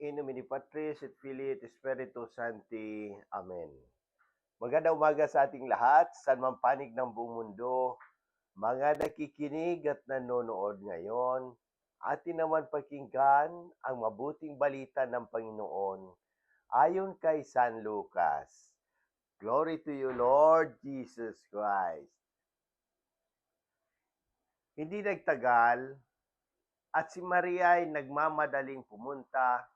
In nomine Patris et Filii et Spiritus Sancti. Amen. Magandang umaga sa ating lahat, saan man panig ng buong mundo, mga nakikinig at nanonood ngayon, atin naman pakinggan ang mabuting balita ng Panginoon ayon kay San Lucas. Glory to you, Lord Jesus Christ. Hindi nagtagal at si Maria ay nagmamadaling pumunta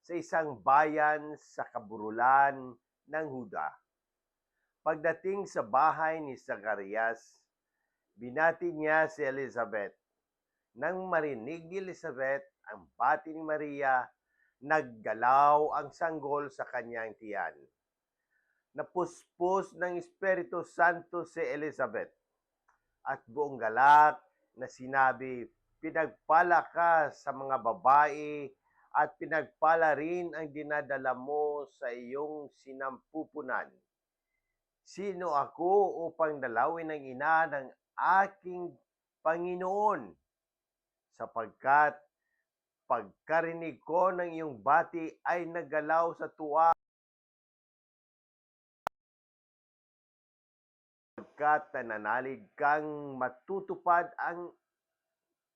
sa isang bayan sa kaburulan ng Huda. Pagdating sa bahay ni Zacarias, binati niya si Elizabeth. Nang marinig ni Elizabeth ang bati ni Maria, naggalaw ang sanggol sa kanyang tiyan. Napuspos ng Espiritu Santo si Elizabeth at buong galak na sinabi, pinagpala ka sa mga babae at pinagpala rin ang dinadala mo sa iyong sinampupunan. Sino ako upang dalawin ang ina ng aking Panginoon? Sapagkat pagkarinig ko ng iyong bati ay nagalaw sa tuwa pagkat nananalig kang matutupad ang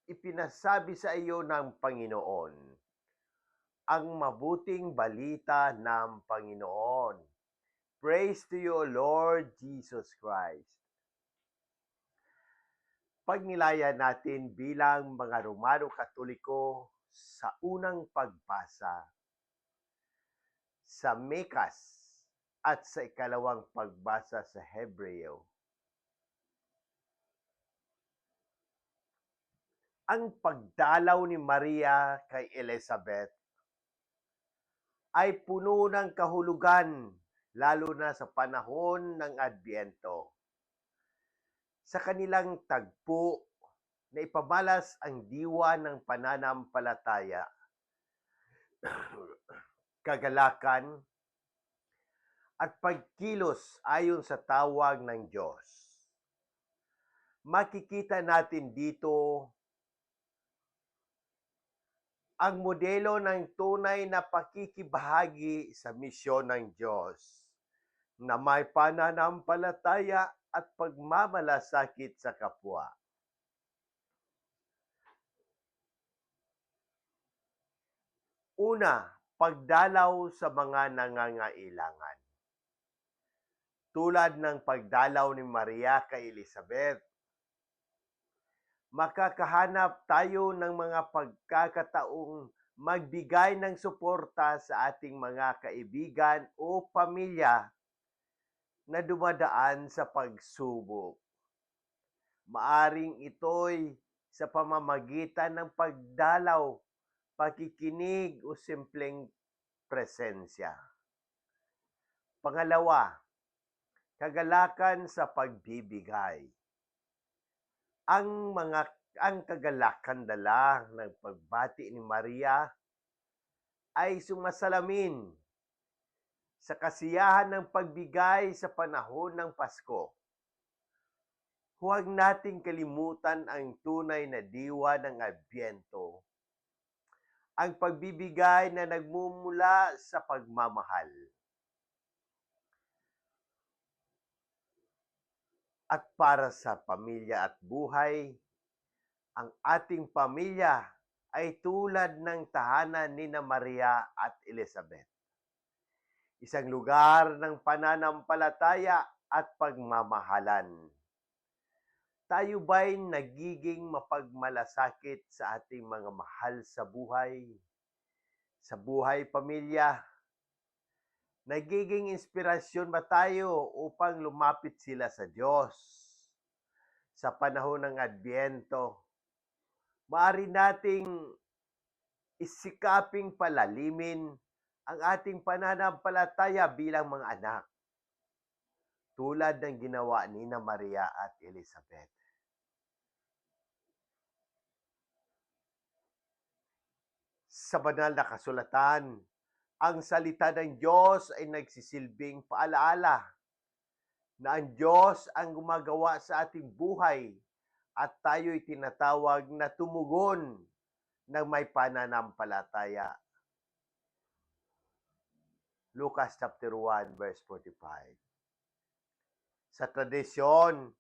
ipinasabi sa iyo ng Panginoon. Ang mabuting balita ng Panginoon. Praise to you, Lord Jesus Christ. Pagnilaya natin bilang mga Romano Katoliko sa unang pagbasa sa Mekas at sa ikalawang pagbasa sa Hebreo. Ang pagdalaw ni Maria kay Elizabeth ay puno ng kahulugan lalo na sa panahon ng Adbyento. Sa kanilang tagpo na ipamalas ang diwa ng pananampalataya, kagalakan, at pagkilos ayon sa tawag ng Diyos. Makikita natin dito ang modelo ng tunay na pakikibahagi sa misyon ng Diyos na may pananampalataya at pagmamalasakit sa kapwa. Una, pagdalaw sa mga nangangailangan. Tulad ng pagdalaw ni Maria kay Elizabeth, makakahanap tayo ng mga pagkakataong magbigay ng suporta sa ating mga kaibigan o pamilya na dumadaan sa pagsubok. Maaring ito'y sa pamamagitan ng pagdalaw, pakikinig o simpleng presensya. Pangalawa, kagalakan sa pagbibigay ang mga ang kagalakan dala ng pagbati ni Maria ay sumasalamin sa kasiyahan ng pagbigay sa panahon ng Pasko. Huwag nating kalimutan ang tunay na diwa ng Adbyento. Ang pagbibigay na nagmumula sa pagmamahal. At para sa pamilya at buhay, ang ating pamilya ay tulad ng tahanan ni na Maria at Elizabeth. Isang lugar ng pananampalataya at pagmamahalan. Tayo ba'y nagiging mapagmalasakit sa ating mga mahal sa buhay? Sa buhay pamilya, Nagiging inspirasyon ba tayo upang lumapit sila sa Diyos? Sa panahon ng Adbyento, maaari nating isikaping palalimin ang ating pananampalataya bilang mga anak. Tulad ng ginawa ni na Maria at Elizabeth. Sa banal na kasulatan, ang salita ng Diyos ay nagsisilbing paalaala na ang Diyos ang gumagawa sa ating buhay at tayo'y tinatawag na tumugon ng may pananampalataya. Lucas chapter 1 verse 45. Sa tradisyon,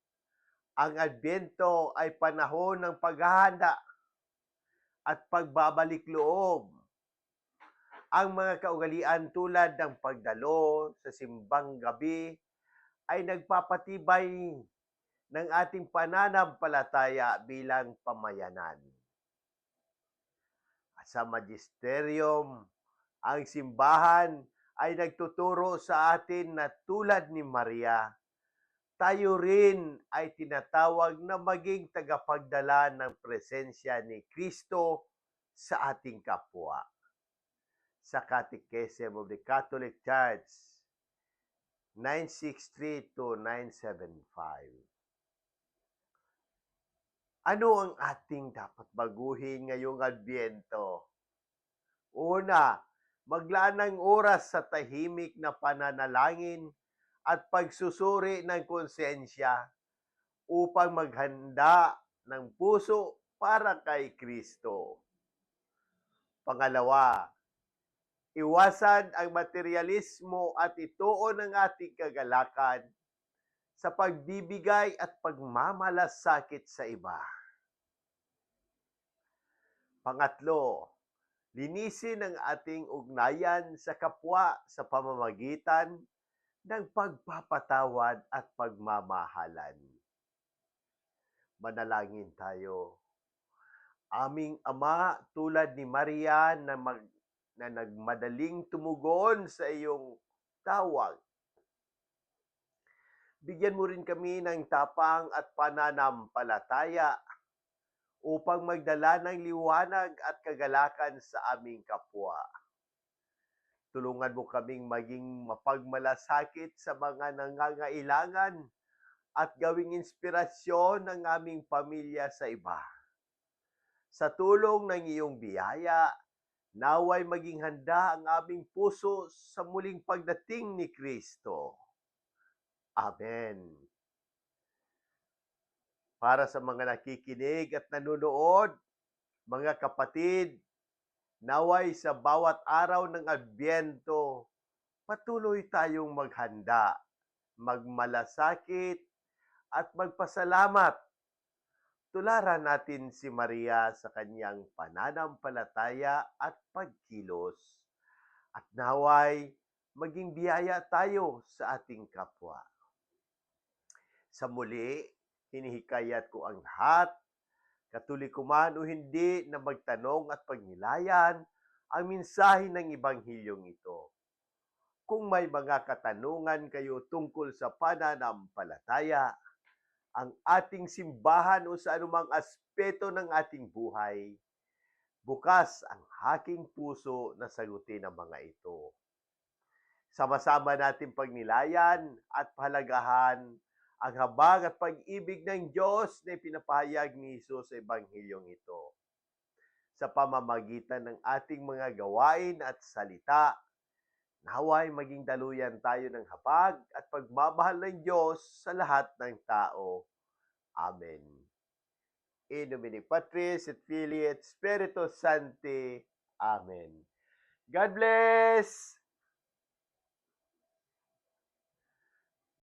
ang Adbyento ay panahon ng paghahanda at pagbabalik loob. Ang mga kaugalian tulad ng pagdalo sa simbang gabi ay nagpapatibay ng ating pananampalataya bilang pamayanan. Sa magisterium, ang simbahan ay nagtuturo sa atin na tulad ni Maria, tayo rin ay tinatawag na maging tagapagdala ng presensya ni Kristo sa ating kapwa. Sa Catechism of the Catholic Church, 963 to 975. Ano ang ating dapat baguhin ngayong Adbyento? Una, maglaan ng oras sa tahimik na pananalangin at pagsusuri ng konsensya upang maghanda ng puso para kay Kristo. Pangalawa, iwasan ang materialismo at ituon ang ating kagalakan sa pagbibigay at pagmamalasakit sa iba. Pangatlo, linisin ang ating ugnayan sa kapwa sa pamamagitan ng pagpapatawad at pagmamahalan. Manalangin tayo. Aming Ama, tulad ni Maria na, mag, na nagmadaling tumugon sa iyong tawag, bigyan mo rin kami ng tapang at pananampalataya upang magdala ng liwanag at kagalakan sa aming kapwa. Tulungan mo kaming maging mapagmalasakit sa mga nangangailangan at gawing inspirasyon ng aming pamilya sa iba. Sa tulong ng iyong biyaya, naway maging handa ang aming puso sa muling pagdating ni Kristo. Amen. Para sa mga nakikinig at nanonood, mga kapatid, naway sa bawat araw ng Adbyento, patuloy tayong maghanda, magmalasakit, at magpasalamat. Tularan natin si Maria sa kanyang pananampalataya at pagkilos. At naway, maging biyaya tayo sa ating kapwa. Sa muli, hinihikayat ko ang lahat, katoliko man o hindi, na magtanong at pagnilayan ang mensahe ng Ebanghilyong ito. Kung may mga katanungan kayo tungkol sa pananampalataya, ang ating simbahan o sa anumang aspeto ng ating buhay, bukas ang haking puso na sagutin ang mga ito. Sama-sama natin pagnilayan at pahalagahan ang habag at pag-ibig ng Diyos na pinapahayag ni Jesus sa Ebanghilyong ito. Sa pamamagitan ng ating mga gawain at salita, naway maging daluyan tayo ng habag at pagmamahal ng Diyos sa lahat ng tao. Amen. In nomine Patris et Filii et Spiritus Sancti. Amen. God bless!